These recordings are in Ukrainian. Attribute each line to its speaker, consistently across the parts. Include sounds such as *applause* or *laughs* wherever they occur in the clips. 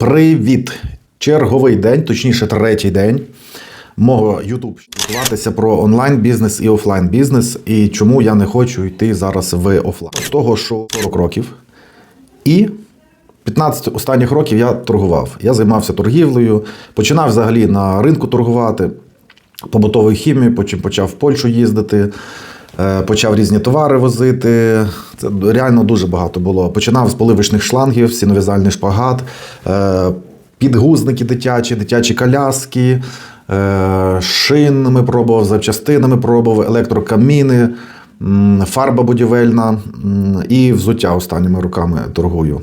Speaker 1: Привіт! Черговий день, точніше, третій день мого YouTube спілкуватися про онлайн бізнес і офлайн бізнес, і чому я не хочу йти зараз в офлайн. З того, що 40 років і 15 останніх років я торгував. Я займався торгівлею, починав взагалі на ринку торгувати, побутовою хімією, потім почав в Польщу їздити. Е, Почав різні товари возити. Це реально дуже багато було. Починав з поливочних шлангів, сінов'язальний шпагат, е, підгузники дитячі, дитячі коляски, е, шин ми пробував, запчастини ми пробував, електрокаміни, фарба будівельна і взуття останніми руками торгую.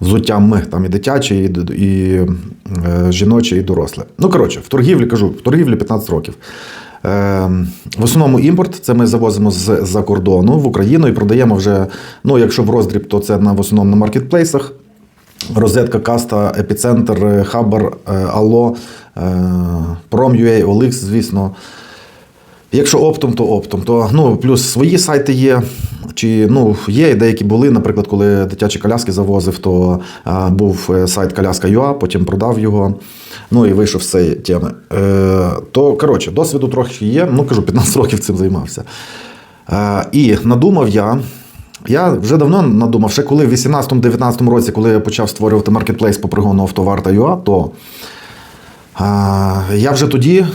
Speaker 1: Взуттями там і дитячі, і, і е, жіночі, і доросле. Ну, коротше, в торгівлі кажу, в торгівлі 15 років. Е, в основному імпорт це ми завозимо з-за кордону в Україну і продаємо вже, ну, якщо в роздріб, то це на, в основному на маркетплейсах. Розетка, Каста, Епіцентр, е, Хабар, е, Алло, е, Prom.ua, OLX, звісно. Якщо оптом, то оптом. То, ну, плюс свої сайти є. Чи ну, є і деякі були, наприклад, коли дитячі коляски завозив, то а, був е, сайт коляска.ua, потім продав його. Ну і вийшов з цієї теми. Е, то, коротше, досвіду трохи є. Ну, кажу, 15 років цим займався. Е, і надумав я. Я вже давно надумав, ще коли в 18-19 році, коли я почав створювати маркетплейс по пригону автоварта.ua, то а, я вже тоді,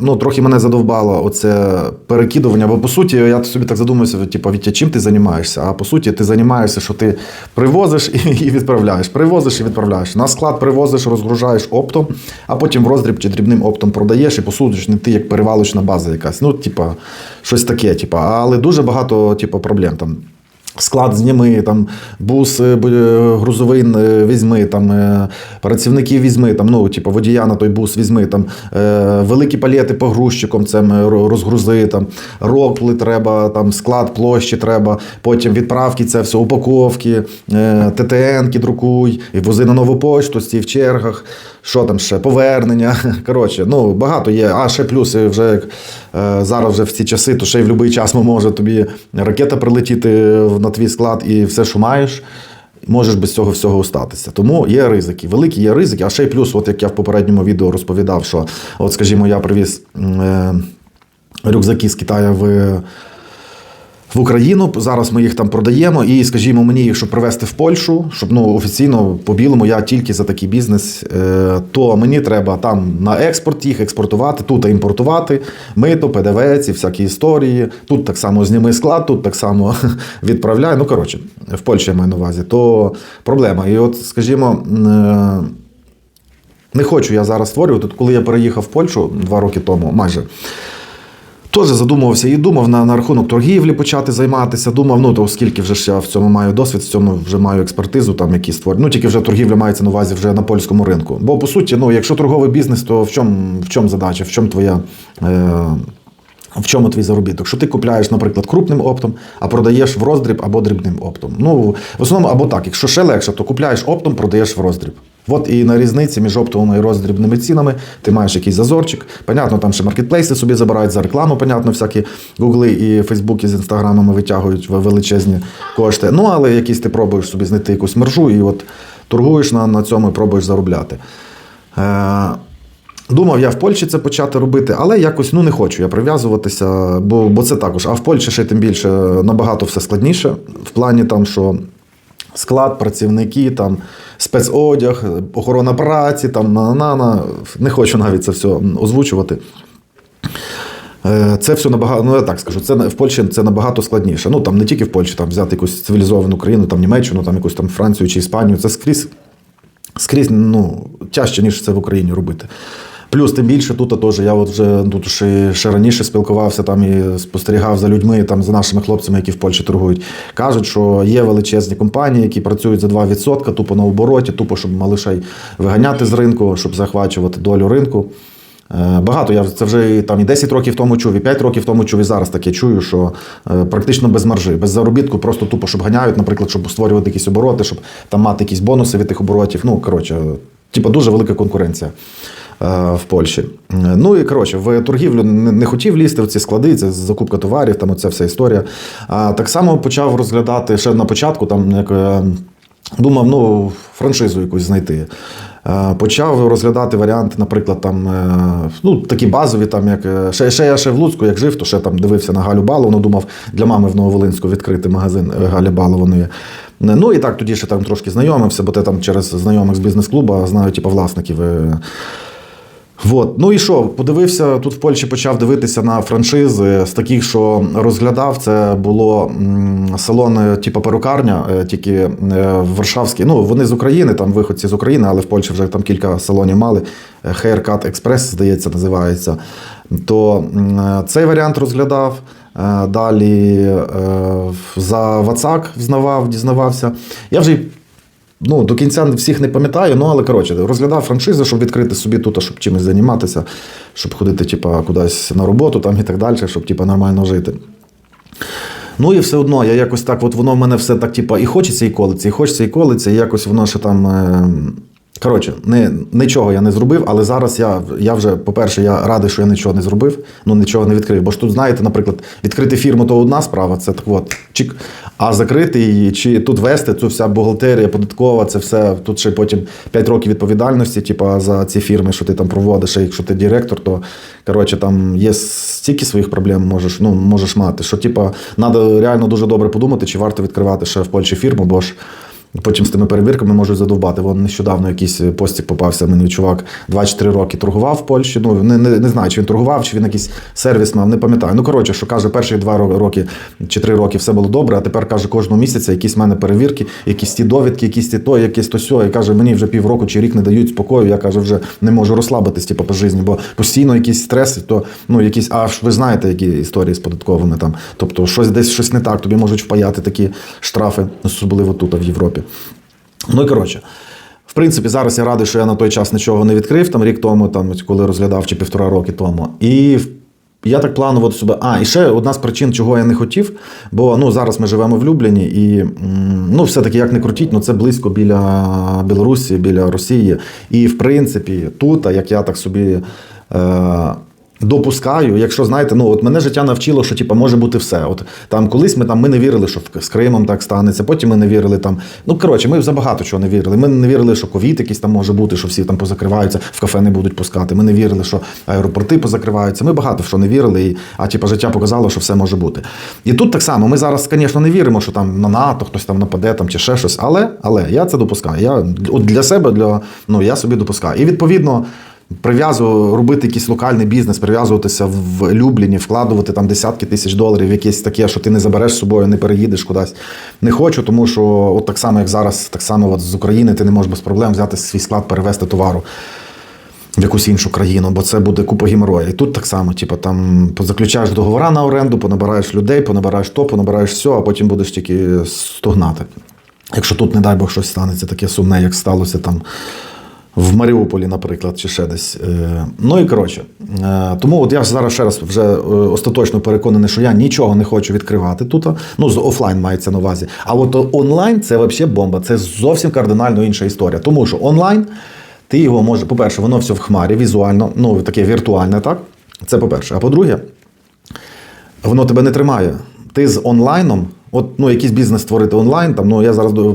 Speaker 1: ну, трохи мене задовбало оце перекидування, бо по суті, я собі так задумався, типу, Вітя, чим ти займаєшся? А по суті, ти займаєшся, що ти привозиш *laughs* і, відправляєш. Привозиш і відправляєш. На склад привозиш, розгружаєш оптом, а потім в роздріб чи дрібним оптом продаєш і по суті, не ти як перевалочна база якась. Ну, типа, щось таке, типа. Але дуже багато, типу, проблем там. Склад зніми, там бус е, е, грузовий е, візьми, там працівників візьми, там, ну, типу, водія на той бус візьми, там великі палети погрузчиком цим е, розгрузи, там рокли треба, там склад площі треба, потім відправки, це все, упаковки, ТТНки друкуй, і вози на нову почту, стій в чергах. Що там ще? Повернення. *laughs* Коротше, ну багато є. А ще плюс е, вже е, зараз вже в ці часи, то ще й в будь-який час може тобі ракета прилетіти на твій склад і все, що маєш. Можеш без цього всього остатися. Тому є ризики. Великі є ризики, а ще й плюс, от як я в попередньому відео розповідав, що, от, скажімо, я привіз е, рюкзаки з Китаю в в Україну. Зараз ми їх там продаємо. І, скажімо, мені їх, щоб привезти в Польщу, щоб ну офіційно по білому я тільки за такий бізнес, е, то мені треба там на експорт їх експортувати, тут імпортувати, мито, ПДВ, ці всякі історії. Тут так само зніми склад, тут так само *laughs* відправляй. Ну коротше, в Польщі я маю на увазі. То проблема. І от, скажімо. е, не хочу я зараз створювати. Коли я переїхав в Польщу два роки тому, майже. Теж задумувався і думав на, на рахунок торгівлі почати займатися. Думав, ну то оскільки вже ж я в цьому маю досвід, в цьому вже маю експертизу, там які створюю. Ну тільки вже торгівля мається на увазі вже на польському ринку. Бо по суті, ну якщо торговий бізнес, то в чому в чому задача, в чому твоя. Е- в чому твій заробіток? Що ти купляєш, наприклад, крупним оптом, а продаєш в роздріб або дрібним оптом. Ну, в основному, або так, якщо ще легше, то купляєш оптом, продаєш в роздріб. От і на різниці між оптовими і роздрібними цінами ти маєш якийсь зазорчик. Понятно, там ще маркетплейси собі забирають за рекламу, понятно, всякі гугли і фейсбуки з інстаграмами витягують величезні кошти. Ну, але якийсь ти пробуєш собі знайти якусь мержу і от торгуєш на, на цьому і пробуєш заробляти. Е, Думав я в Польщі це почати робити, але якось ну не хочу я прив'язуватися, бо, бо це також. А в Польщі ще тим більше набагато все складніше. В плані там, що склад, працівники, там спецодяг, охорона праці, там на-на-на. Не хочу навіть це все озвучувати. Е, Це все набагато, ну я так скажу, це в Польщі це набагато складніше. Ну там не тільки в Польщі, там взяти якусь цивілізовану країну, там Німеччину, там якусь там Францію чи Іспанію. Це скрізь скрізь ну, тяжче, ніж це в Україні робити. Плюс тим більше тут теж я от вже тут ще, ще раніше спілкувався там і спостерігав за людьми, там за нашими хлопцями, які в Польщі торгують. Кажуть, що є величезні компанії, які працюють за 2%, тупо на обороті, тупо, щоб малишей виганяти з ринку, щоб захвачувати долю ринку. Е, Багато я це вже там і 10 років тому чув, і 5 років тому чув, і зараз таке чую, що е, практично без маржи, без заробітку, просто тупо, щоб ганяють, наприклад, щоб створювати якісь обороти, щоб там мати якісь бонуси від тих оборотів. Ну, коротше, типу, дуже велика конкуренція в Польщі. Е, Ну і коротше, в торгівлю не, хотів лізти в ці склади, це закупка товарів, там оця вся історія. А так само почав розглядати ще на початку, там як. е, думав, ну, франшизу якусь знайти. Е, Почав розглядати варіанти, наприклад, там, е, ну, такі базові, там, як е, ще, ще я ще в Луцьку, як жив, то ще там дивився на Галю Баловну, думав для мами в Нововолинську відкрити магазин е, Галі Балованої. Ну і так тоді ще там трошки знайомився, бо ти там через знайомих з бізнес-клубу знаю, типу, власників. Вот. Ну і що, подивився, тут в Польщі почав дивитися на франшизи з таких, що розглядав. Це було салон, е, типу перукарня, е, тільки е, Варшавський. Ну, вони з України, там виходці з України, але в Польщі вже там кілька салонів мали. Haircut Express, здається, називається. То цей варіант розглядав. Далі за Вацак взнавав, дізнавався. Я вже Ну, до кінця всіх не пам'ятаю, ну але коротше, розглядав франшизу, щоб відкрити собі тут, щоб чимось займатися, щоб ходити, типа, кудись на роботу там і так далі, щоб типа, нормально жити. Ну і все одно, я якось так, от воно в мене все так, типа, і хочеться, і колиться, і хочеться, і колиться, і якось воно ще там. Е... Коротше, не, нічого я не зробив, але зараз я, я вже, по-перше, я радий, що я нічого не зробив, ну нічого не відкрив. Бо ж тут, знаєте, наприклад, відкрити фірму то одна справа, це так от, чик. А закрити її, чи тут вести, цю вся бухгалтерія, податкова, це все. Тут ще потім 5 років відповідальності, типу, за ці фірми, що ти там проводиш, а якщо ти директор, то коротше, там є стільки своїх проблем можеш, ну, можеш мати. Що, типу, треба реально дуже добре подумати, чи варто відкривати ще в Польщі фірму, бо ж. Потім з тими перевірками можуть задовбати. Вон нещодавно якийсь постік попався. Мені чувак 24 роки торгував в Польщі. Ну не, не, не знаю, чи він торгував, чи він якийсь сервіс мав, не пам'ятаю. Ну коротше, що каже, перші два роки чи три роки все було добре, а тепер каже, кожного місяця якісь в мене перевірки, якісь ті довідки, якісь ті то, якесь то сьо. І каже, мені вже півроку чи рік не дають спокою. Я каже, вже не можу розслабитись типу, по житті, бо постійно якісь стреси, то ну якісь, а ви знаєте, які історії з податковими там. Тобто, щось десь щось не так, тобі можуть впаяти такі штрафи, особливо тут, в Європі. Ну і коротше. В принципі, зараз я радий, що я на той час нічого не відкрив, там рік тому, там, коли розглядав чи півтора роки тому. І я так планував себе. А, і ще одна з причин, чого я не хотів, бо ну, зараз ми живемо в Любліні, і ну, все-таки як не крутіть, ну це близько біля Білорусі, біля Росії. І в принципі, тут, як я так собі. Е- Допускаю, якщо знаєте, ну от мене життя навчило, що типу, може бути все. От там колись ми там ми не вірили, що з Кримом так станеться. Потім ми не вірили там. Ну коротше, ми забагато чого не вірили. Ми не вірили, що ковід якийсь там може бути, що всі там позакриваються, в кафе не будуть пускати. Ми не вірили, що аеропорти позакриваються. Ми багато в що не вірили. І, а типу, життя показало, що все може бути. І тут так само. Ми зараз, звісно, не віримо, що там на НАТО хтось там нападе там чи ще щось. Але, але я це допускаю. Я от для себе, для ну я собі допускаю. І відповідно. Прив'язую, робити якийсь локальний бізнес, прив'язуватися в Любліні, вкладувати там десятки тисяч доларів, якесь таке, що ти не забереш з собою, не переїдеш кудись. Не хочу, тому що от так само, як зараз, так само от з України ти не можеш без проблем взяти свій склад, перевезти товару в якусь іншу країну, бо це буде купа геморроя. І тут так само, типу, там заключаєш договора на оренду, понабираєш людей, понабираєш то, понабираєш все, а потім будеш тільки стогнати. Якщо тут, не дай Бог, щось станеться таке сумне, як сталося там в Маріуполі, наприклад, чи ще десь. Е, Ну і коротше. Е, Тому от я зараз ще раз вже е, остаточно переконаний, що я нічого не хочу відкривати тут. Ну, з офлайн мається на увазі. А от онлайн це взагалі бомба. Це зовсім кардинально інша історія. Тому що онлайн ти його може, по-перше, воно все в хмарі, візуально, ну таке віртуальне, так? Це по-перше. А по-друге, воно тебе не тримає. Ти з онлайном, от ну, якийсь бізнес створити онлайн, там, ну я зараз до,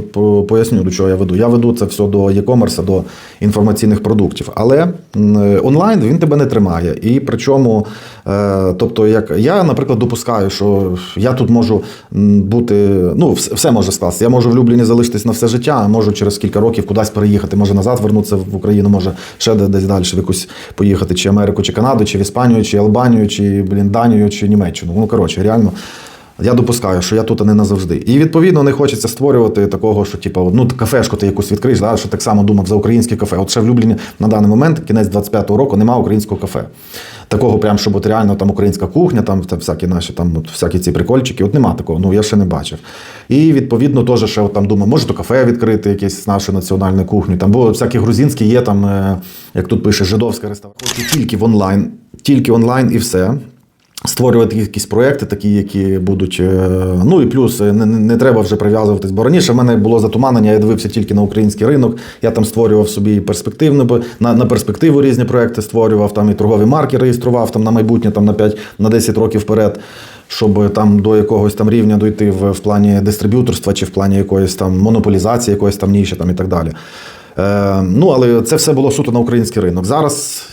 Speaker 1: поясню, до чого я веду. Я веду це все до e-commerce, до інформаційних продуктів. Але онлайн він тебе не тримає. І причому, е, тобто, як я, наприклад, допускаю, що я тут можу бути, ну, все, може скласти. Я можу в Любліні залишитись на все життя, можу через кілька років кудись переїхати, може назад вернутися в Україну, може ще десь далі в якусь поїхати, чи Америку, чи Канаду, чи в Іспанію, чи Албанію, чи блін, Данію, чи Німеччину. Ну коротше, реально. Я допускаю, що я тут не назавжди. І відповідно не хочеться створювати такого, що типу, ну кафешку ти якусь відкриєш, да, що так само думав за українське кафе. От ще в Любліні на даний момент, кінець 25-го року, немає українського кафе. Такого, прям, щоб от реально там українська кухня, там та всякі наші там от, всякі ці прикольчики. От нема такого. Ну я ще не бачив. І відповідно теж ще от, там думаю, може то кафе відкрити, якесь з нашої національної кухні. Там бо всякі грузинські є там, е, як тут пише, жидовська реставрація. Тільки в онлайн, тільки онлайн і все. Створювати якісь проекти, такі, які будуть. е, Ну і плюс е, не, не- треба вже прив'язуватись. Бо раніше в мене було затуманення, я дивився тільки на український ринок. Я там створював собі перспективну, на, на перспективу різні проекти створював, там і торгові марки реєстрував там на майбутнє, там на 5, на 10 років вперед. щоб там до якогось там рівня дойти в, в плані дистриб'юторства чи в плані якоїсь там монополізації, якоїсь там ніші там і так далі. Е, ну, але це все було суто на український ринок. Зараз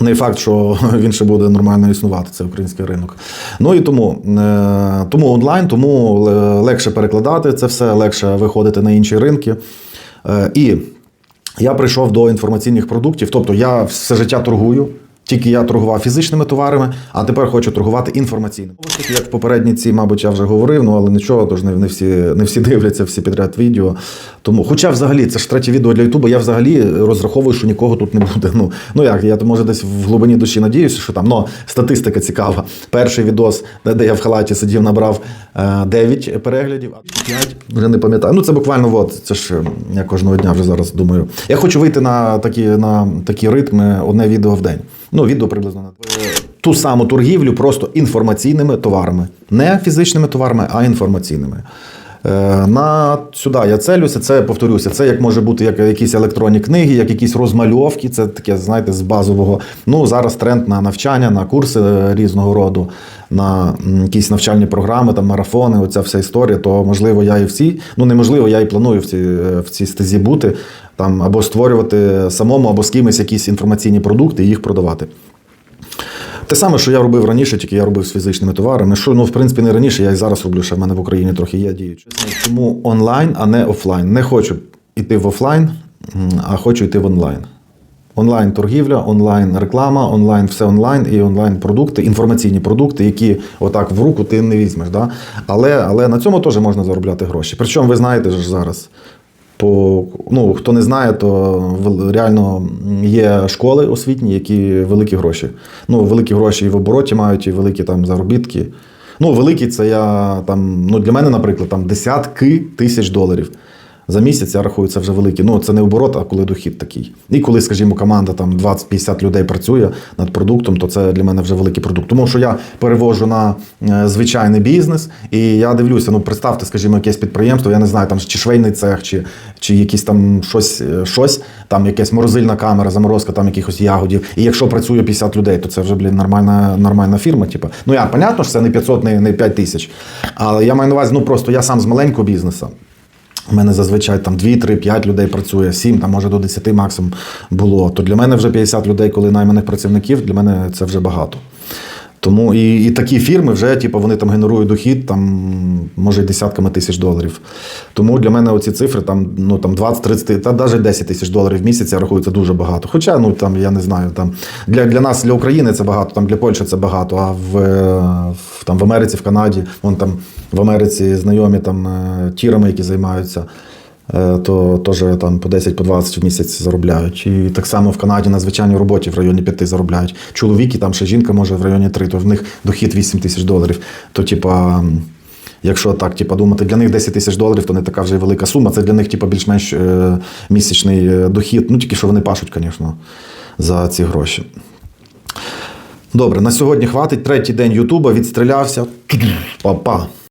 Speaker 1: не факт, що *laughs* він ще буде нормально існувати, це український ринок. Ну і тому, е, тому онлайн, тому легше перекладати це все, легше виходити на інші ринки. Е, І я прийшов до інформаційних продуктів, тобто я все життя торгую. Тільки я торгував фізичними товарами, а тепер хочу торгувати таки, Як попередні ці, мабуть, я вже говорив, ну але нічого, тож не, всі, не всі дивляться всі підряд відео. Тому, хоча взагалі це ж третє відео для Ютубу, я взагалі розраховую, що нікого тут не буде. Ну, ну як, я може десь в глибині душі надіюся, що там ну, статистика цікава. Перший відос, де, я в халаті сидів, набрав е, 9 переглядів, а 5 вже не пам'ятаю. Ну це буквально от, це ж е, я кожного дня вже зараз думаю. Я хочу вийти на такі, на такі ритми одне відео в день. Ну, відео приблизно на ту саму торгівлю, просто інформаційними товарами. Не фізичними товарами, а інформаційними. Е, На сюди я целюся, це повторюся. Це як може бути як якісь електронні книги, як якісь розмальовки. Це таке, знаєте, з базового. Ну зараз тренд на навчання, на курси е, різного роду, на якісь навчальні програми, там марафони. Оця вся історія. То можливо, я і всі. Ну неможливо, я і планую в цій е, в цій стезі бути там або створювати самому, або з кимось якісь інформаційні продукти і їх продавати. Те саме, що я робив раніше, тільки я робив з фізичними товарами. Що ну, в принципі, не раніше, я і зараз роблю, що в мене в Україні трохи є діючі. Тому онлайн, а не офлайн. Не хочу йти в офлайн, а хочу йти в онлайн. Онлайн торгівля, онлайн реклама, онлайн все онлайн і онлайн продукти, інформаційні продукти, які отак в руку ти не візьмеш. Да? Але, але на цьому теж можна заробляти гроші. Причому ви знаєте ж зараз. По, ну, хто не знає, то реально є школи освітні, які великі гроші. Ну, великі гроші і в обороті мають, і великі там заробітки. Ну, великі це я там, ну для мене, наприклад, там десятки тисяч доларів. За місяць я рахую, це вже великі. Ну, це не оборот, а коли дохід такий. І коли, скажімо, команда там 20-50 людей працює над продуктом, то це для мене вже великий продукт. Тому що я перевожу на е, звичайний бізнес, і я дивлюся, ну представте, скажімо, якесь підприємство, я не знаю, там чи швейний цех, чи, чи якийсь там щось, е, щось, там якась морозильна камера, заморозка там якихось ягодів. І якщо працює 50 людей, то це вже, блін, нормальна, нормальна фірма. Типу. Ну я, понятно, що це не 500, не, не 5 тисяч. Але я маю на увазі, ну просто я сам з маленького бізнесу. У мене зазвичай там 2, 3, 5 людей працює, 7, там може до 10 максимум було. То для мене вже 50 людей, коли найманих працівників, для мене це вже багато. Тому і, і такі фірми вже, типу, вони там генерують дохід, там, може, десятками тисяч доларів. Тому для мене оці цифри там, ну, там 20-30, та навіть 10 тисяч доларів в місяць я рахую, це дуже багато. Хоча, ну там, я не знаю, там для, для нас, для України це багато, там для Польщі це багато, а в, е, в, там, в Америці, в Канаді, вон там в Америці знайомі там е, тірами, які займаються. Е, То теж там по 10 по 20 в місяць заробляють. І так само в Канаді на звичайній роботі в районі 5 заробляють. Чоловіки, там ще жінка може в районі 3, то в них дохід 8 тисяч доларів. То, типа, якщо так, типа, думати, для них 10 тисяч доларів, то не така вже й велика сума. Це для них, типа, більш-менш е, місячний е, дохід. Ну, тільки що вони пашуть, звісно, за ці гроші. Добре, на сьогодні хватить. Третій день Ютуба відстрілявся. Па-па.